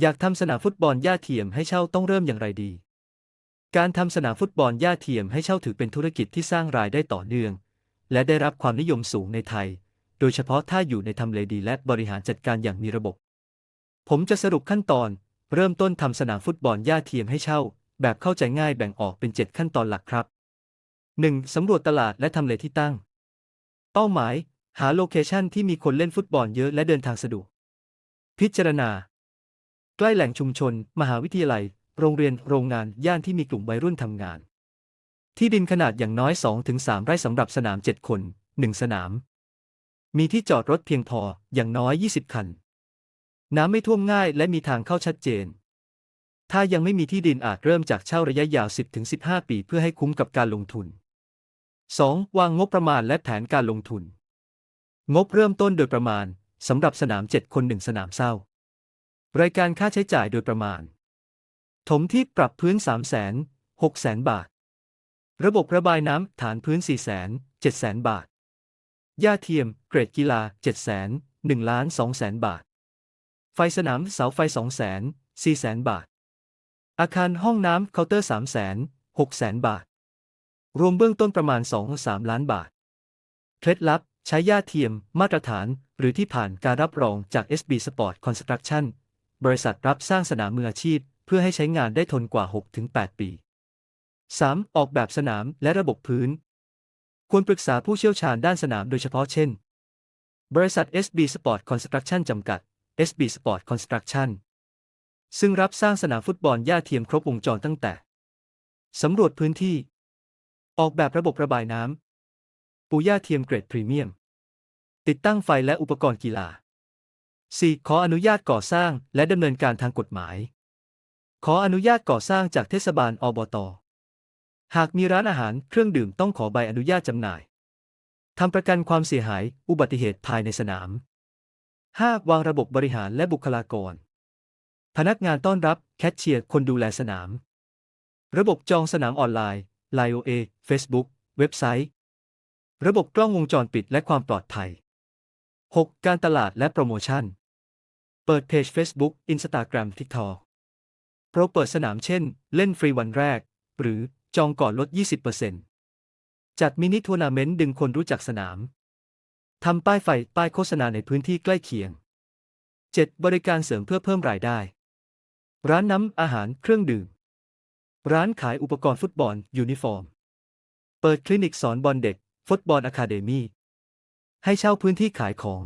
อยากทำสนามฟุตบอลหญ้าเทียมให้เช่าต้องเริ่มอย่างไรดี การทำสนามฟุตบอลหญ้าเทียมให้เช่าถือเป็นธุรกิจที่สร้างรายได้ต่อเนื่อง และได้รับความนิยมสูงในไทย โดยเฉพาะถ้าอยู่ในทำเลดีและบริหารจัดการอย่างมีระบบ ผมจะสรุปขั้นตอน เริ่มต้นทำสนามฟุตบอลหญ้าเทียมให้เช่า แบบเข้าใจง่ายแบ่งออกเป็น 7 ขั้นตอนหลักครับ 1. สำรวจตลาดและทำเลที่ตั้ง เป้าหมาย หาโลเคชันที่มีคนเล่นฟุตบอลเยอะและเดินทางสะดวก พิจารณา ใกล้แหล่งชุมชน มหาวิทยาลัย โรงเรียนโรงงานย่านที่มีกลุ่มวัยรุ่นทำงาน ที่ดินขนาดอย่างน้อย 2-3 ไร่สำหรับสนาม 7 คน 1 สนาม มีที่จอดรถเพียงพออย่างน้อย 20 คัน น้ำไม่ท่วมง่ายและมีทางเข้าชัดเจน ถ้ายังไม่มีที่ดินอาจเริ่มจากเช่าระยะยาว 10-15 ปีเพื่อให้คุ้มกับการลงทุน 2. วางงบประมาณและแผนการลงทุน งบเริ่มต้นโดยประมาณสำหรับสนาม 7 คน 1 สนามเศร้า รายการค่าใช้จ่ายโดยประมาณ ถมที่ปรับพื้น 3 0 0 0 0 0 6 0 0 0 บาท ระบบระบายน้ำฐานพื้น 4 0 0 0 0 7 0 0 0 0 บาทหญ้าเทียม เกรดกีฬา 7 0 0 0 0 1ล้าน2แสนบาท ไฟสนามเสาไฟ 2 0 0 0 0 4 0 0 0 0 บาท อาคารห้องน้ำเคาน์เตอร์ 3 0 0 0 0 6 0 0 0 0 บาท รวมเบื้องต้นประมาณ 2-3 ล้านบาท เคล็ดลับใช้หญ้าเทียม มาตรฐาน หรือที่ผ่านการรับรองจาก SB Sport Construction บริษัทรับสร้างสนามมืออาชีพ เพื่อให้ใช้งานได้ทนกว่า 6-8 ปี 3. ออกแบบสนามและระบบพื้น ควรปรึกษาผู้เชี่ยวชาญด้านสนามโดยเฉพาะเช่น บริษัท SB Sport Construction จำกัด SB Sport Construction ซึ่งรับสร้างสนามฟุตบอลหญ้าเทียมครบวงจรตั้งแต่สำรวจพื้นที่ ออกแบบระบบระบายน้ำปูหญ้าเทียมเกรดพรีเมียม ติดตั้งไฟและอุปกรณ์กีฬา 4. ขออนุญาตก่อสร้างและดำเนินการทางกฎหมาย ขออนุญาตก่อสร้างจากเทศบาลอบต หากมีร้านอาหารเครื่องดื่มต้องขอใบอนุญาตจำหน่าย ทำประกันความเสียหาย อุบัติเหตุภายในสนาม 5. วางระบบบริหารและบุคลากร พนักงานต้อนรับแคชเชียร์คนดูแลสนาม ระบบจองสนามออนไลน์ l i o a Facebook เว็บไซต์ ระบบกล้องวงจรปิดและความปลอดภัย 6. การตลาดและโปรโมชั่น เปิดเพจ Facebook Instagram TikTok โปรเปิดสนามเช่น เล่นฟรีวันแรก หรือจองก่อนลด 20%จัดมินิทัวร์นาเมนต์ดึงคนรู้จักสนาม ทำป้ายไฟป้ายโฆษณาในพื้นที่ใกล้เคียง 7. บริการเสริมเพื่อเพิ่มรายได้ ร้านน้ำอาหารเครื่องดื่ม ร้านขายอุปกรณ์ฟุตบอล ยูนิฟอร์ม เปิดคลินิกสอนบอลเด็ก ฟุตบอลอะคาเดมี่ให้เช่าพื้นที่ขายของ